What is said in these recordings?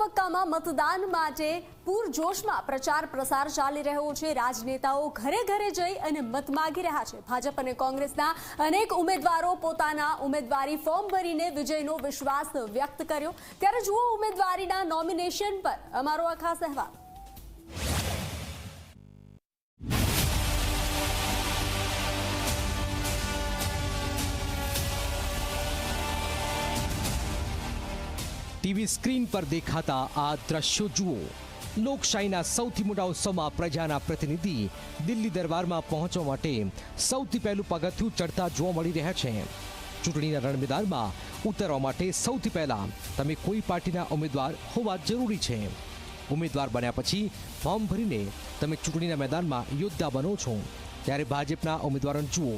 તબક્કામાં મતદાન માટે પૂરજોશમાં પ્રચાર પ્રસાર ચાલી રહ્યો છે. રાજનેતાઓ ઘરે ઘરે જઈ અને મત માગી રહ્યા છે. ભાજપ અને કોંગ્રેસના અનેક ઉમેદવારો પોતાના ઉમેદવારી ફોર્મ ભરીને વિજયનો વિશ્વાસ વ્યક્ત કર્યો. ત્યારે જુઓ ઉમેદવારીના નોમિનેશન પર અમારો આ ખાસ અહેવાલ. ટીવી સ્ક્રીન પર દેખાતા આ દ્રશ્યો જુઓ. લોકશાહીના સૌથી મોટા ઉત્સવમાં પ્રજાના પ્રતિનિધિ દિલ્હી દરબારમાં પહોંચવા માટે સૌથી પહેલું પગથિયું ચડતા જોવા મળી રહ્યા છે. ચૂંટણીના રણ મેદાનમાં ઉતરવા માટે સૌથી પહેલા તમે કોઈ પાર્ટીના ઉમેદવાર હોવા જરૂરી છે. ઉમેદવાર બન્યા પછી ફોર્મ ભરીને તમે ચૂંટણીના મેદાનમાં યોદ્ધા બનો છો. ત્યારે ભાજપના ઉમેદવારોને જુઓ.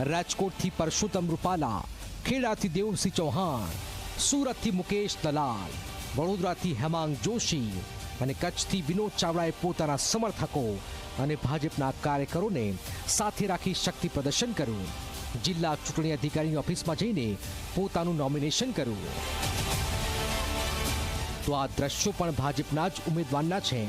રાજકોટથી પરસોત્તમ રૂપાલા, ખેડાથી દેવસિંહ ચૌહાણ. સુરતથી મુકેશ દલાલ, વડોદરાથી હેમાંગ જોશી અને કચ્છથી વિનોદ ચાવડાએ પોતાના સમર્થકો અને ભાજપના કાર્યકરોને સાથે રાખી શક્તિ પ્રદર્શન કર્યું. જિલ્લા ચૂંટણી અધિકારીની ઓફિસમાં જઈને પોતાનું નોમિનેશન કર્યું. તો આ દ્રશ્યો પણ ભાજપના જ ઉમેદવારના છે.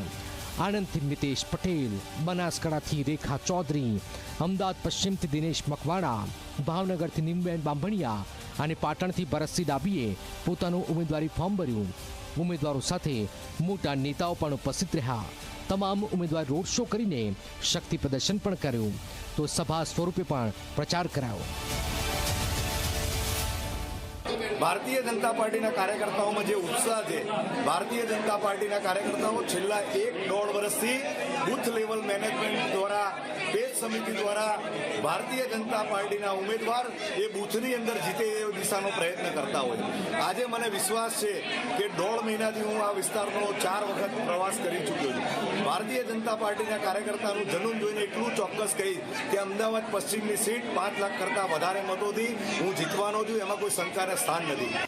આણંદથી નિતેશ પટેલ, બનાસકાંઠાથી રેખા ચૌધરી, અમદાવાદ પશ્ચિમથી દિનેશ મકવાણા, ભાવનગરથી નિમબેન બાંભણિયા અને પાટણથી ભરતસિંહ ડાબીએ પોતાનું ઉમેદવારી ફોર્મ ભર્યું. ઉમેદવારો સાથે મોટા નેતાઓ પણ ઉપસ્થિત રહ્યા. તમામ ઉમેદવાર રોડ શો કરીને શક્તિ પ્રદર્શન પણ કર્યું. તો સભા સ્વરૂપે પણ પ્રચાર કરાયો. ભારતીય જનતા પાર્ટીના કાર્યકર્તાઓમાં જે ઉત્સાહ છે, ભારતીય જનતા પાર્ટીના કાર્યકર્તાઓ છેલ્લા એક દોઢ વર્ષથી બુથ લેવલ મેનેજમેન્ટ દ્વારા પેજ સમિતિ દ્વારા ભારતીય જનતા પાર્ટીના ઉમેદવાર એ બુથની અંદર જીતે એ દિશાનો પ્રયત્ન કરતા હોય. આજે મને વિશ્વાસ છે કે દોઢ મહિનાથી હું આ વિસ્તારનો ચાર વખત પ્રવાસ કરી ચૂક્યો છું. ભારતીય જનતા પાર્ટીના કાર્યકર્તાનું જનૂન જોઈને એટલું ચોક્કસ કહીશ કે અમદાવાદ પશ્ચિમની સીટ પાંચ લાખ કરતાં વધારે મતોથી હું જીતવાનો છું, એમાં કોઈ શંકાને સ્થાન નથી.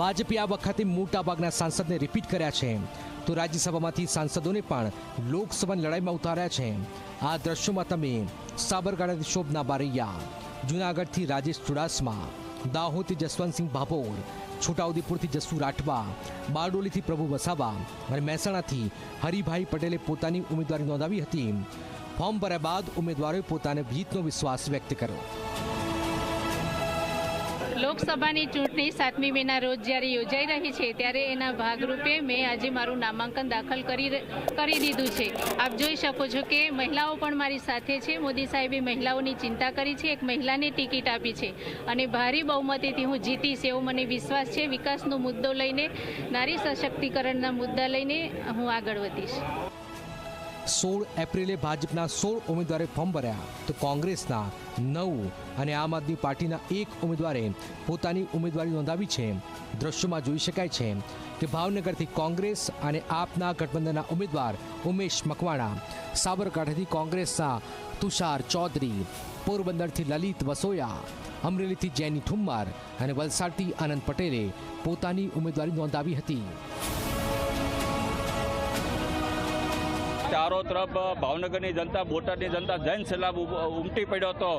ભાજપે આ વખતે મોટાભાગના સાંસદને રિપીટ કર્યા છે. તો રાજ્યસભામાંથી સાંસદોને પણ લોકસભાની લડાઈમાં ઉતાર્યા છે. આ દ્રશ્યોમાં તમે સાબરકાંઠાથી શોભના બારૈયા, જુનાગઢથી રાજેશ ચુડાસમા, દાહોદથી જસવંતસિંહ ભાભોર, છોટાઉદેપુરથી જસુ રાઠવા બારડોલીથી પ્રભુ વસાવા અને મહેસાણાથી હરિભાઈ પટેલે પોતાની ઉમેદવારી નોંધાવી હતી. ફોર્મ ભર્યા બાદ ઉમેદવારોએ પોતાને જીતનો વિશ્વાસ વ્યક્ત કર્યો. લોકસભાની ચૂંટણી સાતમી મેના રોજ જ્યારે યોજાઈ રહી છે, ત્યારે એના ભાગરૂપે મેં આજે મારું નામાંકન દાખલ કરી કરી દીધું છે. આપ જોઈ શકો છો કે મહિલાઓ પણ મારી સાથે છે. મોદી સાહેબે મહિલાઓની ચિંતા કરી છે, એક મહિલાને ટિકિટ આપી છે. અને ભારી બહુમતીથી હું જીતીશ એવો મને વિશ્વાસ છે. વિકાસનો મુદ્દો લઈને, નારી સશક્તિકરણના મુદ્દા લઈને હું આગળ વધીશ. સોળ એપ્રિલે ભાજપના સોળ ઉમેદવારે ફોર્મ ભર્યા. તો કોંગ્રેસના નવ અને આમ આદમી પાર્ટીના એક ઉમેદવારે પોતાની ઉમેદવારી નોંધાવી છે. દ્રશ્યોમાં જોઈ શકાય છે કે ભાવનગરથી કોંગ્રેસ અને આપના ગઠબંધનના ઉમેદવાર ઉમેશ મકવાણા, સાબરકાંઠાથી કોંગ્રેસના તુષાર ચૌધરી, પોરબંદરથી લલિત વસોયા, અમરેલીથી જેની ઠુમ્મર અને વલસાડથી આનંદ પટેલે પોતાની ઉમેદવારી નોંધાવી હતી. ચારો તરફ ભાવનગરની જનતા, બોટાદની જનતા જૈન સલાબ ઉમટી પડ્યો હતો.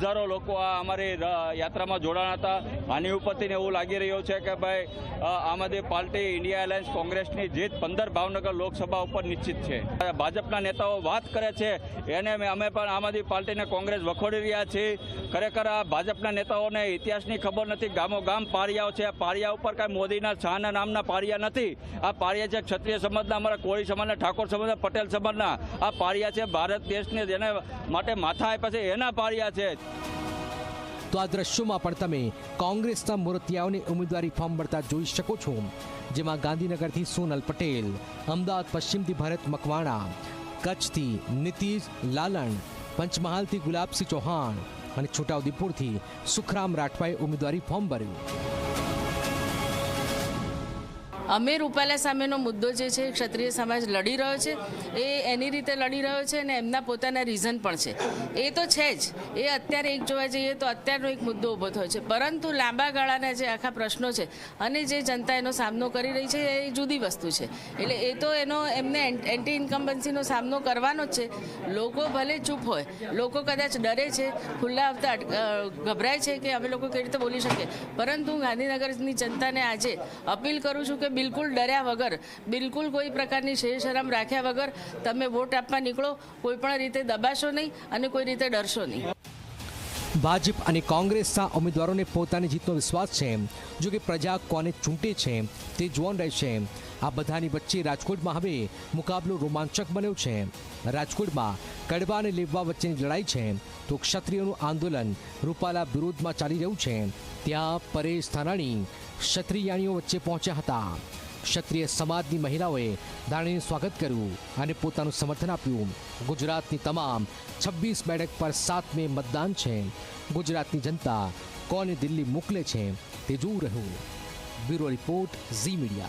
હજારો લોકો આ અમારી યાત્રામાં જોડાણા હતા. આની ઉપરથી એવું લાગી રહ્યું છે કે ભાઈ આમ આદમી પાર્ટી ઇન્ડિયા એલાયન્સ કોંગ્રેસની જીત પંદર ભાવનગર લોકસભા ઉપર નિશ્ચિત છે. ભાજપના નેતાઓ વાત કરે છે. એને અમે પણ આમ આદમી પાર્ટીને કોંગ્રેસ વખોડી રહ્યા છીએ. ખરેખર આ ભાજપના નેતાઓને ઇતિહાસની ખબર નથી. ગામો ગામ પારિયાઓ છે. આ પારિયા ઉપર કાંઈ મોદીના શાહના નામના પારિયા નથી. આ પારિયા છે ક્ષત્રિય સમાજના, અમારા કોળી સમાજના, ઠાકોર સમાજના, પટેલ સમાજના આ પારિયા છે. ભારત દેશને જેને માટે માથા આપ્યા છે, એના પાળ્યા છે. તો આ દ્રશ્યોમાં પણ તમે કોંગ્રેસના મૂર્તિયાઓની ઉમેદવારી ફોર્મ ભરતા જોઈ શકો છો, જેમાં ગાંધીનગરથી સોનલ પટેલ, અમદાવાદ પશ્ચિમથી ભરત મકવાણા, કચ્છથી નીતિશ લાલણ, પંચમહાલથી ગુલાબસિંહ ચૌહાણ અને છોટાઉદેપુરથી સુખરામ રાઠવાએ ઉમેદવારી ફોર્મ ભર્યું. અમે રૂપાલા સામેનો મુદ્દો જે છે, ક્ષત્રિય સમાજ લડી રહ્યો છે, એ એની રીતે લડી રહ્યો છે અને એમના પોતાના રીઝન પણ છે. એ તો છે જ. એ અત્યારે એક જોવા જઈએ તો અત્યારનો એક મુદ્દો ઊભો થયો છે. પરંતુ લાંબા ગાળાના જે આખા પ્રશ્નો છે અને જે જનતા એનો સામનો કરી રહી છે, એ જુદી વસ્તુ છે. એટલે એ તો એનો એમને એન્ટી ઇન્કમ્બન્સીનો સામનો કરવાનો જ છે. લોકો ભલે ચૂપ હોય, લોકો કદાચ ડરે છે, ખુલ્લા આવતા ગભરાય છે કે અમે લોકો કેવી રીતે બોલી શકીએ? પરંતુ ગાંધીનગરની જનતાને આજે અપીલ કરું છું કે બિલકુલ ડર્યા વગર, બિલકુલ કોઈ પ્રકારની શેરશરમ રાખ્યા વગર તમે વોટ આપવા નીકળો, કોઈ પણ રીતે દબાશો નહીં અને કોઈ રીતે ડરશો નહીં. ભાજપ અને કોંગ્રેસના ઉમેદવારોને પોતાની જીતનો વિશ્વાસ છે. જો કે પ્રજા કોને ચૂંટે છે, તે જોવાનું રહેશે આ બધાની વચ્ચે રાજકોટમાં હવે મુકાબલો રોમાંચક બન્યો છે. રાજકોટમાં કડવા અને લેવવા વચ્ચેની લડાઈ છે. તો ક્ષત્રિયોનું આંદોલન રૂપાલા વિરોધમાં ચાલી રહ્યું છે. ત્યાં પરેશ ધાનાણી ક્ષત્રિયાણીઓ વચ્ચે પહોંચ્યા હતા. ક્ષત્રિય સમાજની મહિલાઓએ ધાણીનું સ્વાગત કર્યું અને પોતાનું સમર્થન આપ્યું. ગુજરાતની તમામ છવ્વીસ બેઠક પર સાત મે મતદાન છે. ગુજરાતની જનતા કોને દિલ્હી મોકલે છે તે જોવું રહ્યું. Bureau report Zee media.